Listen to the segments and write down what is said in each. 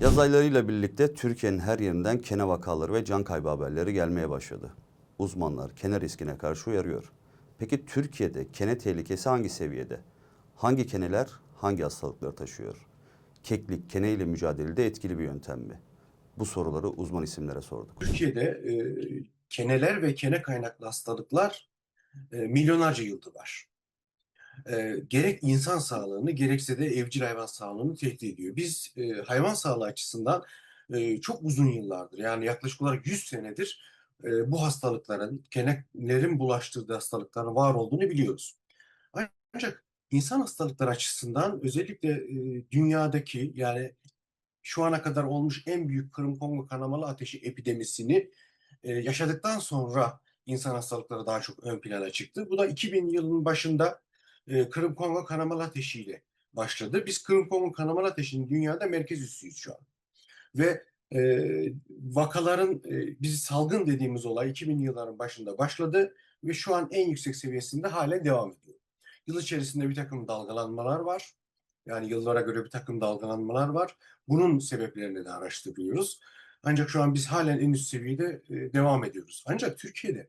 Yaz aylarıyla birlikte Türkiye'nin her yerinden kene vakaları ve can kaybı haberleri gelmeye başladı. Uzmanlar kene riskine karşı uyarıyor. Peki Türkiye'de kene tehlikesi hangi seviyede? Hangi keneler hangi hastalıkları taşıyor? Keklik kene ile mücadelede etkili bir yöntem mi? Bu soruları uzman isimlere sorduk. Türkiye'de e, keneler ve kene kaynaklı hastalıklar e, milyonlarca yıldır var. E, gerek insan sağlığını gerekse de evcil hayvan sağlığını tehdit ediyor. Biz e, hayvan sağlığı açısından e, çok uzun yıllardır yani yaklaşık olarak 100 senedir e, bu hastalıkların, kenelerin bulaştırdığı hastalıkların var olduğunu biliyoruz. Ancak insan hastalıkları açısından özellikle e, dünyadaki yani şu ana kadar olmuş en büyük Kırım-Kongo kanamalı ateşi epidemisini e, yaşadıktan sonra insan hastalıkları daha çok ön plana çıktı. Bu da 2000 yılının başında e, Kırım-Kongo kanamalı ateşiyle başladı. Biz Kırım-Kongo kanamalı ateşinin dünyada merkez üssüyüz şu an. Ve e, vakaların e, biz salgın dediğimiz olay 2000 yılların başında başladı ve şu an en yüksek seviyesinde halen devam ediyor. Yıl içerisinde bir takım dalgalanmalar var. Yani yıllara göre bir takım dalgalanmalar var. Bunun sebeplerini de araştırıyoruz. Ancak şu an biz halen en üst seviyede e, devam ediyoruz. Ancak Türkiye'de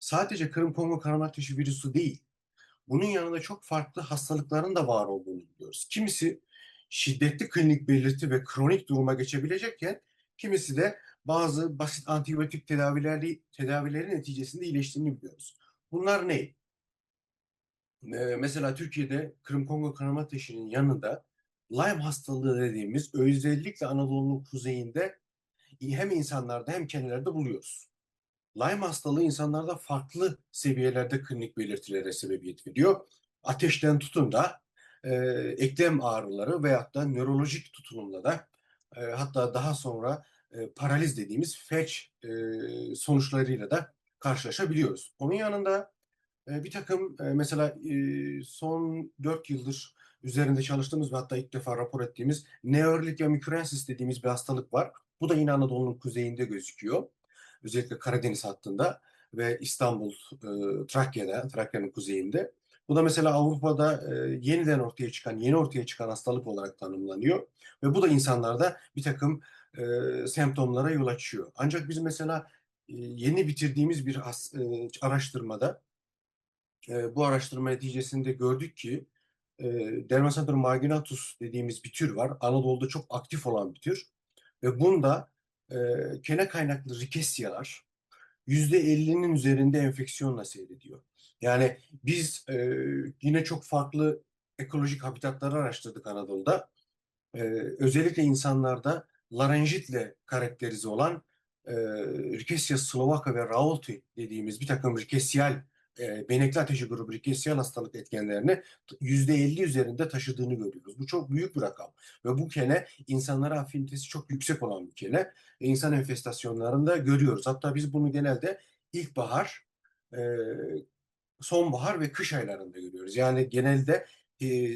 sadece Kırım-Kongo kanama ateşi virüsü değil, bunun yanında çok farklı hastalıkların da var olduğunu biliyoruz. Kimisi şiddetli klinik belirti ve kronik duruma geçebilecekken kimisi de bazı basit antibiyotik tedavileri, tedavilerin neticesinde iyileştiğini biliyoruz. Bunlar ne? Ee, mesela Türkiye'de Kırım-Kongo kanama ateşinin yanında Lyme hastalığı dediğimiz özellikle Anadolu'nun kuzeyinde hem insanlarda hem kenelerde buluyoruz. Lyme hastalığı insanlarda farklı seviyelerde klinik belirtilere sebebiyet veriyor. Ateşten tutun da e, eklem ağrıları veyahut da nörolojik tutumla da e, hatta daha sonra e, paraliz dediğimiz felç e, sonuçlarıyla da karşılaşabiliyoruz. Onun yanında e, bir takım e, mesela e, son 4 yıldır üzerinde çalıştığımız ve hatta ilk defa rapor ettiğimiz Neuralitia microensis dediğimiz bir hastalık var. Bu da yine Anadolu'nun kuzeyinde gözüküyor. Özellikle Karadeniz hattında ve İstanbul, e, Trakya'da, Trakya'nın kuzeyinde. Bu da mesela Avrupa'da e, yeniden ortaya çıkan, yeni ortaya çıkan hastalık olarak tanımlanıyor. Ve bu da insanlarda bir takım e, semptomlara yol açıyor. Ancak biz mesela e, yeni bitirdiğimiz bir has, e, araştırmada e, bu araştırma neticesinde gördük ki e, Dermacentor marginatus dediğimiz bir tür var. Anadolu'da çok aktif olan bir tür. Ve bunda e, kene kaynaklı rikesyalar %50'nin üzerinde enfeksiyonla seyrediyor. Yani biz e, yine çok farklı ekolojik habitatları araştırdık Anadolu'da. E, özellikle insanlarda larenjitle karakterize olan e, Rickettsia slovaka ve Rauti dediğimiz bir takım rikesyal e, benekli ateşi grubu rikesyal hastalık etkenlerini %50 üzerinde taşıdığını görüyoruz. Bu çok büyük bir rakam. Ve bu kene insanlara afinitesi çok yüksek olan bir kene. E, insan enfestasyonlarında görüyoruz. Hatta biz bunu genelde ilkbahar, e, sonbahar ve kış aylarında görüyoruz. Yani genelde e,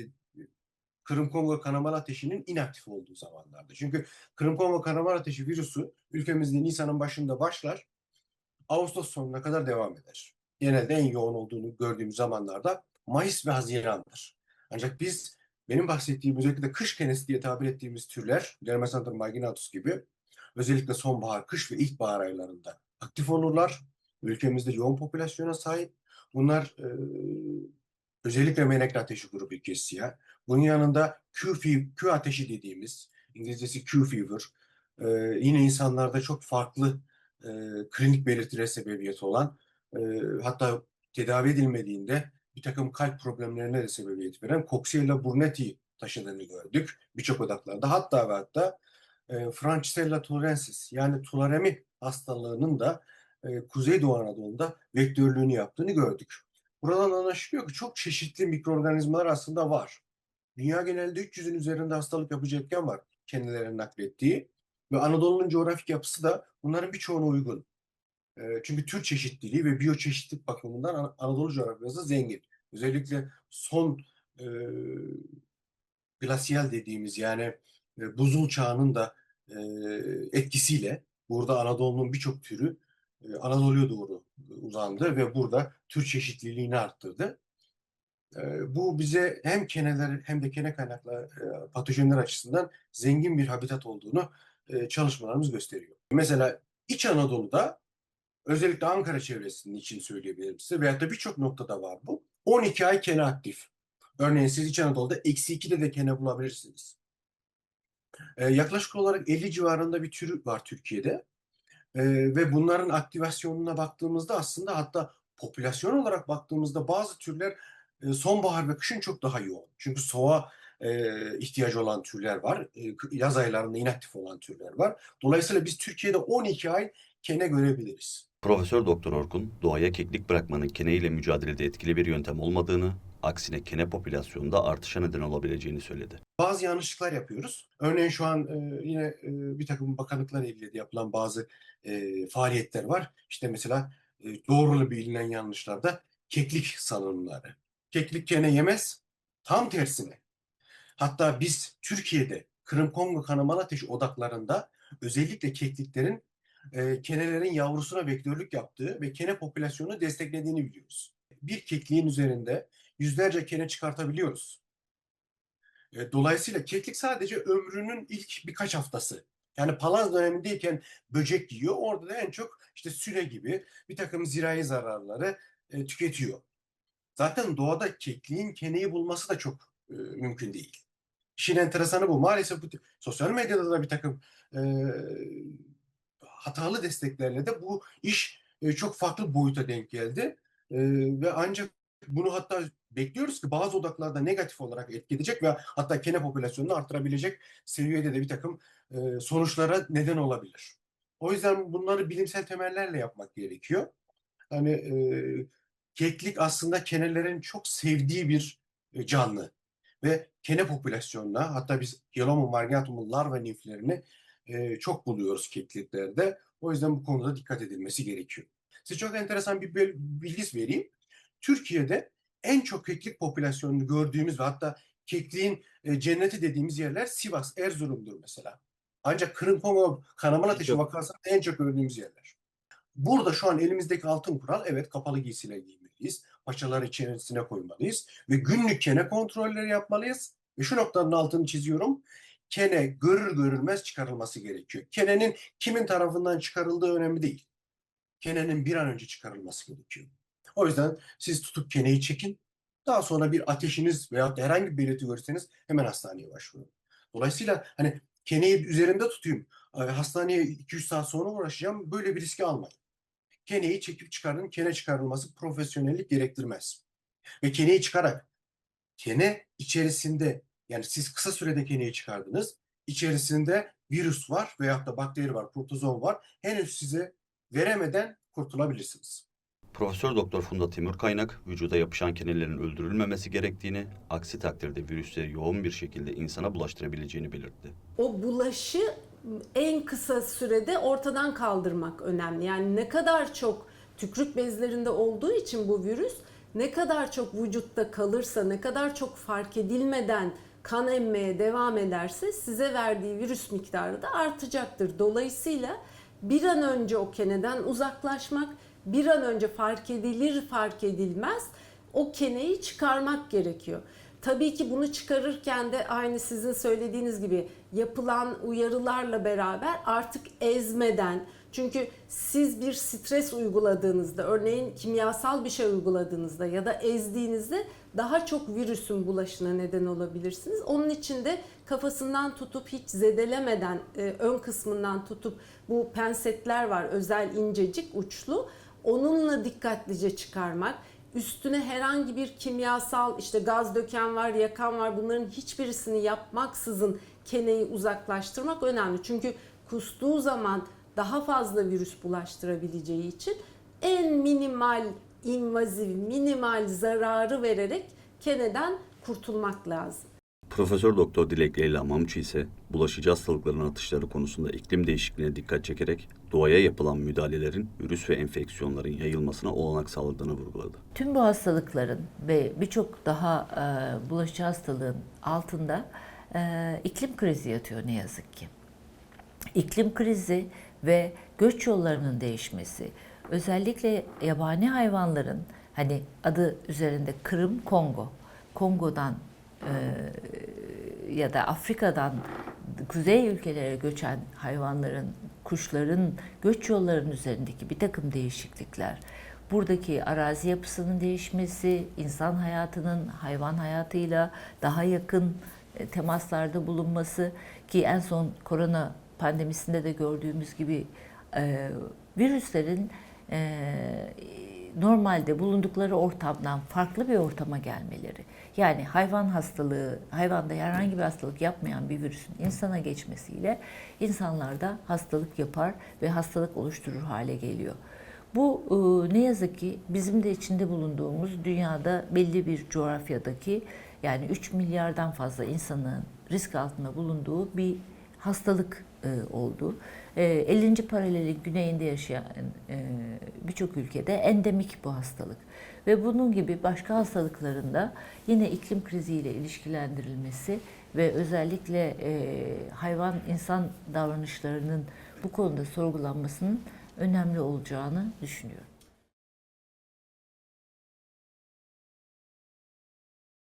Kırım-Kongo kanamalı ateşinin inaktif olduğu zamanlarda. Çünkü Kırım-Kongo kanamalı ateşi virüsü ülkemizde Nisan'ın başında başlar, Ağustos sonuna kadar devam eder. Genelde en yoğun olduğunu gördüğümüz zamanlarda Mayıs ve Haziran'dır. Ancak biz benim bahsettiğim özellikle kış kenesi diye tabir ettiğimiz türler, Dermacentor marginatus gibi özellikle sonbahar, kış ve ilkbahar aylarında aktif olurlar. Ülkemizde yoğun popülasyona sahip. Bunlar e, özellikle menekli ateşi grubu kesiya. Bunun yanında Q, Q ateşi dediğimiz, İngilizcesi Q fever, e, yine insanlarda çok farklı e, klinik belirtilere sebebiyet olan, e, hatta tedavi edilmediğinde bir takım kalp problemlerine de sebebiyet veren Coxiella burnetii taşıdığını gördük birçok odaklarda. Hatta ve hatta e, Francisella tularensis yani tularemi hastalığının da e, Kuzeydoğu Anadolu'da vektörlüğünü yaptığını gördük. Buradan anlaşılıyor ki çok çeşitli mikroorganizmalar aslında var. Dünya genelinde 300'ün üzerinde hastalık yapıcı etken var kendilerinin naklettiği. Ve Anadolu'nun coğrafik yapısı da bunların birçoğuna uygun. E, çünkü tür çeşitliliği ve biyoçeşitlik bakımından An- Anadolu coğrafyası zengin. Özellikle son e, glasyal dediğimiz yani e, buzul çağının da e, etkisiyle burada Anadolu'nun birçok türü e, Anadolu'ya doğru uzandı ve burada tür çeşitliliğini arttırdı. E, bu bize hem keneler hem de kene kaynaklı e, patojenler açısından zengin bir habitat olduğunu e, çalışmalarımız gösteriyor. Mesela İç Anadolu'da özellikle Ankara çevresinin için söyleyebilirim size veyahut da birçok noktada var bu. 12 ay kene aktif. Örneğin siz İç Anadolu'da eksi 2'de de kene bulabilirsiniz. Ee, yaklaşık olarak 50 civarında bir tür var Türkiye'de. Ee, ve bunların aktivasyonuna baktığımızda aslında hatta popülasyon olarak baktığımızda bazı türler e, sonbahar ve kışın çok daha yoğun. Çünkü soğuğa e, ihtiyacı olan türler var. E, yaz aylarında inaktif olan türler var. Dolayısıyla biz Türkiye'de 12 ay kene görebiliriz. Profesör Doktor Orkun, doğaya keklik bırakmanın kene ile mücadelede etkili bir yöntem olmadığını, aksine kene popülasyonunda artışa neden olabileceğini söyledi. bazı yanlışlıklar yapıyoruz. Örneğin şu an e, yine e, bir takım bakanlıklar de yapılan bazı e, faaliyetler var. İşte mesela e, doğrulu bilinen yanlışlarda keklik salınımları. Keklik kene yemez, tam tersine. Hatta biz Türkiye'de Kırım Kongo kanamalı ateş odaklarında özellikle kekliklerin e, kenelerin yavrusuna vektörlük yaptığı ve kene popülasyonunu desteklediğini biliyoruz. Bir kekliğin üzerinde yüzlerce kene çıkartabiliyoruz. E, Dolayısıyla keklik sadece ömrünün ilk birkaç haftası. Yani palaz dönemindeyken böcek yiyor. Orada da en çok işte süre gibi bir takım zirai zararları e, tüketiyor. Zaten doğada kekliğin keneyi bulması da çok e, mümkün değil. İşin enteresanı bu. Maalesef bu sosyal medyada da bir takım e, hatalı desteklerle de bu iş e, çok farklı boyuta denk geldi. E, ve ancak bunu hatta bekliyoruz ki bazı odaklarda negatif olarak etki edecek ve hatta kene popülasyonunu artırabilecek seviyede de bir takım e, sonuçlara neden olabilir. O yüzden bunları bilimsel temellerle yapmak gerekiyor. Hani e, keklik aslında kenelerin çok sevdiği bir e, canlı ve kene popülasyonuna hatta biz Hyalomum marginatum'un larva niflerini e, çok buluyoruz kekliklerde. O yüzden bu konuda dikkat edilmesi gerekiyor. Size çok enteresan bir bilgi vereyim. Türkiye'de en çok keklik popülasyonunu gördüğümüz ve hatta kekliğin e, cenneti dediğimiz yerler Sivas, Erzurum'dur mesela. Ancak Kırım Kongo kanaman ateşi Çok. vakası en çok gördüğümüz yerler. Burada şu an elimizdeki altın kural evet kapalı giysiler giymeliyiz. Paçaları içerisine koymalıyız ve günlük kene kontrolleri yapmalıyız. Ve şu noktanın altını çiziyorum. Kene görür görülmez çıkarılması gerekiyor. Kenenin kimin tarafından çıkarıldığı önemli değil. Kenenin bir an önce çıkarılması gerekiyor. O yüzden siz tutup keneyi çekin. Daha sonra bir ateşiniz veya herhangi bir belirti görürseniz hemen hastaneye başvurun. Dolayısıyla hani keneyi üzerimde tutayım. e, Hastaneye 2-3 saat sonra uğraşacağım. Böyle bir riski almayın. Keneyi çekip çıkarın. Kene çıkarılması profesyonellik gerektirmez. Ve keneyi çıkarak kene içerisinde yani siz kısa sürede keneyi çıkardınız. İçerisinde virüs var veyahut da bakteri var, protozon var. Henüz size veremeden kurtulabilirsiniz. Profesör Doktor Funda Timur Kaynak, vücuda yapışan kenelerin öldürülmemesi gerektiğini, aksi takdirde virüsleri yoğun bir şekilde insana bulaştırabileceğini belirtti. o bulaşı en kısa sürede ortadan kaldırmak önemli. Yani ne kadar çok tükrük bezlerinde olduğu için bu virüs ne kadar çok vücutta kalırsa, ne kadar çok fark edilmeden kan emmeye devam ederse size verdiği virüs miktarı da artacaktır. Dolayısıyla bir an önce o keneden uzaklaşmak, bir an önce fark edilir fark edilmez o keneyi çıkarmak gerekiyor. Tabii ki bunu çıkarırken de aynı sizin söylediğiniz gibi yapılan uyarılarla beraber artık ezmeden çünkü siz bir stres uyguladığınızda örneğin kimyasal bir şey uyguladığınızda ya da ezdiğinizde daha çok virüsün bulaşına neden olabilirsiniz. Onun için de kafasından tutup hiç zedelemeden e, ön kısmından tutup bu pensetler var özel incecik uçlu onunla dikkatlice çıkarmak üstüne herhangi bir kimyasal işte gaz döken var, yakan var bunların hiçbirisini yapmaksızın keneyi uzaklaştırmak önemli. Çünkü kustuğu zaman daha fazla virüs bulaştırabileceği için en minimal invaziv, minimal zararı vererek keneden kurtulmak lazım. Profesör Doktor Dilek Leyla Mamçı ise bulaşıcı hastalıkların atışları konusunda iklim değişikliğine dikkat çekerek doğaya yapılan müdahalelerin virüs ve enfeksiyonların yayılmasına olanak sağladığını vurguladı. Tüm bu hastalıkların ve birçok daha e, bulaşıcı hastalığın altında e, iklim krizi yatıyor ne yazık ki. İklim krizi ve göç yollarının değişmesi, özellikle yabani hayvanların Hani adı üzerinde Kırım Kongo. Kongo'dan e, ya da Afrika'dan kuzey ülkelere göçen hayvanların, kuşların göç yollarının üzerindeki bir takım değişiklikler, buradaki arazi yapısının değişmesi, insan hayatının hayvan hayatıyla daha yakın e, temaslarda bulunması ki en son korona pandemisinde de gördüğümüz gibi e, virüslerin normalde bulundukları ortamdan farklı bir ortama gelmeleri. Yani hayvan hastalığı, hayvanda herhangi bir hastalık yapmayan bir virüsün insana geçmesiyle insanlarda hastalık yapar ve hastalık oluşturur hale geliyor. Bu e, ne yazık ki bizim de içinde bulunduğumuz dünyada belli bir coğrafyadaki yani 3 milyardan fazla insanın risk altında bulunduğu bir hastalık e, oldu. E, 50. paralelin güneyinde yaşayan e, birçok ülkede endemik bu hastalık. Ve bunun gibi başka hastalıklarında yine iklim kriziyle ilişkilendirilmesi ve özellikle e, hayvan insan davranışlarının bu konuda sorgulanmasının önemli olacağını düşünüyorum.